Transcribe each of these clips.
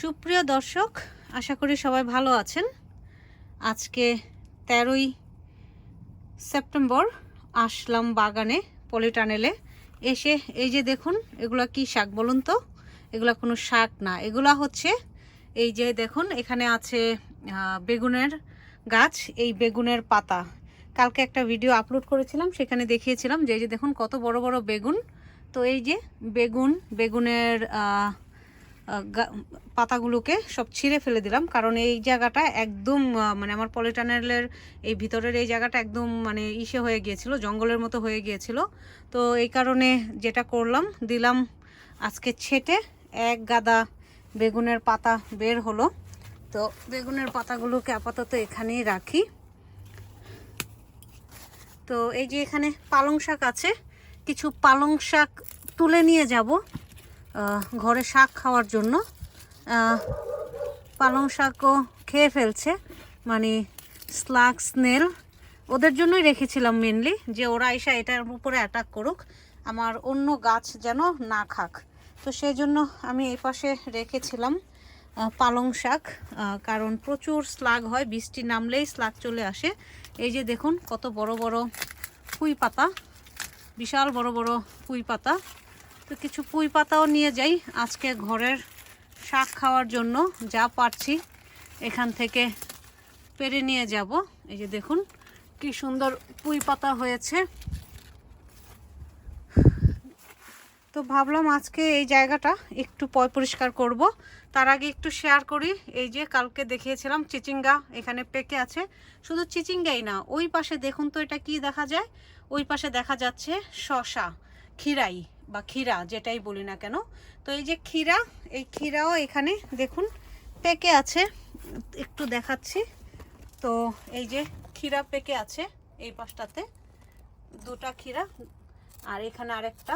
সুপ্রিয় দর্শক, আশা করি সবাই ভালো আছেন। আজকে তেরোই সেপ্টেম্বর আসলাম বাগানে পলিটানেলে এসে এই যে দেখুন, এগুলা কি শাক বলুন তো? এগুলা কোনো শাক না। এগুলা হচ্ছে এই যে দেখুন, এখানে আছে বেগুনের গাছ, এই বেগুনের পাতা। কালকে একটা ভিডিও আপলোড করেছিলাম, সেখানে দেখিয়েছিলাম যে এই যে দেখুন, কত বড় বড় বেগুন। তো এই যে বেগুন, বেগুনের পাতাগুলোকে সব ছিঁড়ে ফেলে দিলাম। কারণ এই জায়গাটা একদম মানে আমার পলিটানেলের এই ভিতরের এই জায়গাটা একদম মানে ইসে হয়ে গিয়েছিল, জঙ্গলের মতো হয়ে গিয়েছিল। তো এই কারণে যেটা করলাম, দিলাম আজকে ছেটে এক গাদা বেগুনের পাতা বের হলো। তো বেগুনের পাতাগুলোকে আপাতত এখানেই রাখি। তো এই যে এখানে পালং শাক আছে, কিছু পালং শাক তুলে নিয়ে যাব। ঘরে শাক খাওয়ার জন্য পালং শাকও খেয়ে ফেলছে। মানে স্লাগ, স্নেল, ওদের জন্যই রেখেছিলাম মেনলি যে ওরা এসে এটার উপরে অ্যাটাক করুক, আমার অন্য গাছ যেন না খাক। তো সেই জন্য আমি এই পাশে রেখেছিলাম পালং শাক কারণ প্রচুর স্লাগ হয়, বৃষ্টি নামলেই স্লাগ চলে আসে। এই যে দেখুন, কত বড় বড় পুঁই পাতা, বিশাল বড় বড় পুঁই পাতা। তো কিছু পুঁই পাতাও নিয়ে যাই আজকে ঘরের শাক খাওয়ার জন্য যা পারছি। এখান থেকে পেরে নিয়ে যাব। এই যে দেখুন, কি সুন্দর পুঁই পাতা হয়েছে। তো ভাবলাম আজকে এই জায়গাটা একটু পয় পরিষ্কার করব। তার আগে একটু শেয়ার করি। এই যে কালকে দেখিয়েছিলাম চিচিঙ্গা এখানে পেকে আছে। শুধু চিচিঙ্গাই না, ওই পাশে দেখুন তো এটা কি দেখা যায়? ওই পাশে দেখা যাচ্ছে শশা খিরাই বা ক্ষীরা যেটাই বলি না কেন। তো এই যে ক্ষীরা, এই ক্ষীরাও এখানে দেখুন পেকে আছে, একটু দেখাচ্ছি। তো এই যে ক্ষীরা পেকে আছে এই পাশটাতে, দুটা ক্ষীরা আর এখানে আরেকটা,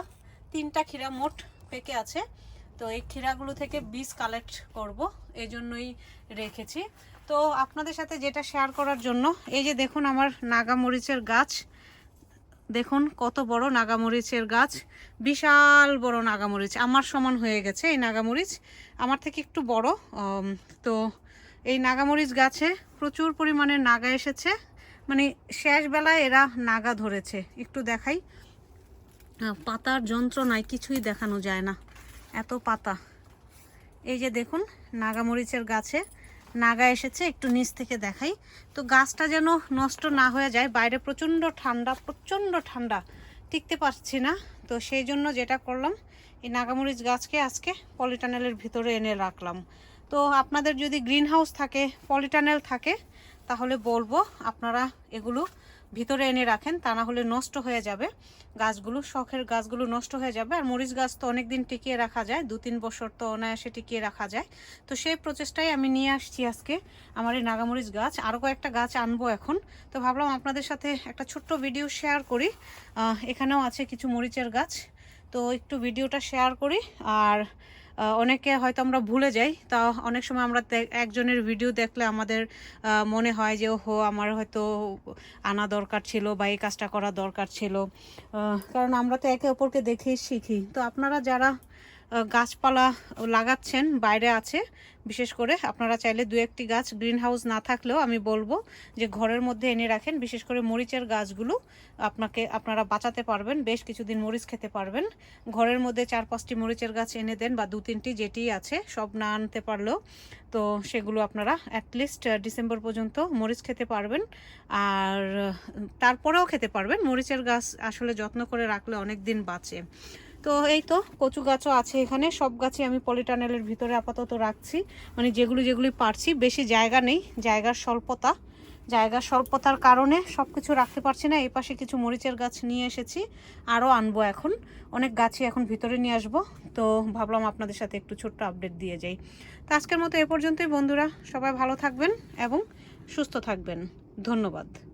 তিনটা ক্ষীরা মোট পেকে আছে। তো এই ক্ষীরাগুলো থেকে বীজ কালেক্ট করব এই জন্যই রেখেছি। তো আপনাদের সাথে যেটা শেয়ার করার জন্য, এই যে দেখুন আমার নাগামরিচের গাছ দেখুন, কত বড় নাগামরিচের গাছ। বিশাল বড় নাগামরিচ। আমার সমান হয়ে গেছে এই নাগামরিচ। আমার থেকে একটু বড়। তো এই নাগামরিচ গাছে প্রচুর পরিমাণে নাগা এসেছে। মানে শেষ বেলায় এরা নাগা ধরেছে। একটু দেখাই। পাতার যন্ত্রণায় কিছুই দেখানো যায় না। এত পাতা। এই যে দেখুন, নাগামরিচের গাছে নাগা এসেছে, একটু নিচ থেকে দেখাই। তো গাছটা যেন নষ্ট না হয়ে যায়, বাইরে প্রচণ্ড ঠান্ডা প্রচণ্ড ঠান্ডা। টিকতে পারছি না, তো সেই জন্য যেটা করলাম, এই নাগামরিচ গাছকে আজকে পলিটানেলের ভিতরে এনে রাখলাম। তো আপনাদের যদি গ্রিন হাউস থাকে, পলিটানেল থাকে, তাহলে বলব আপনারা এগুলো ভিতরে এনে রাখেন, তা না হলে নষ্ট হয়ে যাবে। গাছগুলো, শখের গাছগুলো নষ্ট হয়ে যাবে। আর মরিচ গাছ তো অনেক দিন টিকিয়ে রাখা যায় দু তিন বছর তো অনায়াসে টিকিয়ে রাখা যায়। তো সেই প্রচেষ্টাই আমি নিয়ে আসছি আজকে আমার এই নাগামরিচ গাছ। আরও কয়েকটা গাছ আনব এখন। তো ভাবলাম আপনাদের সাথে একটা ছোট্ট ভিডিও শেয়ার করি। এখানেও আছে কিছু মরিচের গাছ। তো একটু ভিডিওটা শেয়ার করি। আর অনেকে হয়তো আমরা ভুলে যাই তা অনেক সময় আমরা একজনের ভিডিও দেখলে আমাদের মনে হয় যে হো আমার হয়তো আনা দরকার ছিল বা এই কাজটা করা দরকার ছিল। কারণ আমরা তো একে অপরকে দেখেই শিখি। তো আপনারা যারা গাছপালা লাগাচ্ছেন, বাইরে আছে। বিশেষ করে আপনারা চাইলে দু একটি গাছ গ্রিন হাউস না থাকলেও আমি বলব যে ঘরের মধ্যে এনে রাখেন। বিশেষ করে মরিচের গাছগুলো আপনাকে, আপনারা বাঁচাতে পারবেন, বেশ কিছুদিন মরিচ খেতে পারবেন। ঘরের মধ্যে চার পাঁচটি মরিচের গাছ এনে দেন বা দু তিনটি যেটি আছে, সব না আনতে পারলেও তো সেগুলো আপনারা অ্যাটলিস্ট ডিসেম্বর পর্যন্ত মরিচ খেতে পারবেন। আর তারপরেও খেতে পারবেন। মরিচের গাছ আসলে যত্ন করে রাখলে অনেক দিন বাঁচে। তো এই তো কচু গাছও আছে এখানে। সব গাছই আমি পলিটানেলের ভিতরে আপাতত রাখছি। মানে যেগুলো যেগুলি পারছি। বেশি জায়গা নেই। জায়গার স্বল্পতা। জায়গার স্বল্পতার কারণে সব কিছু রাখতে পারছি না। এই পাশে কিছু মরিচের গাছ নিয়ে এসেছি। আরও আনব এখন। অনেক গাছই এখন ভিতরে নিয়ে আসব। তো ভাবলাম আপনাদের সাথে একটু ছোট্ট আপডেট দিয়ে যাই। তো আজকের মতো এ পর্যন্তই বন্ধুরা। সবাই ভালো থাকবেন এবং সুস্থ থাকবেন। ধন্যবাদ।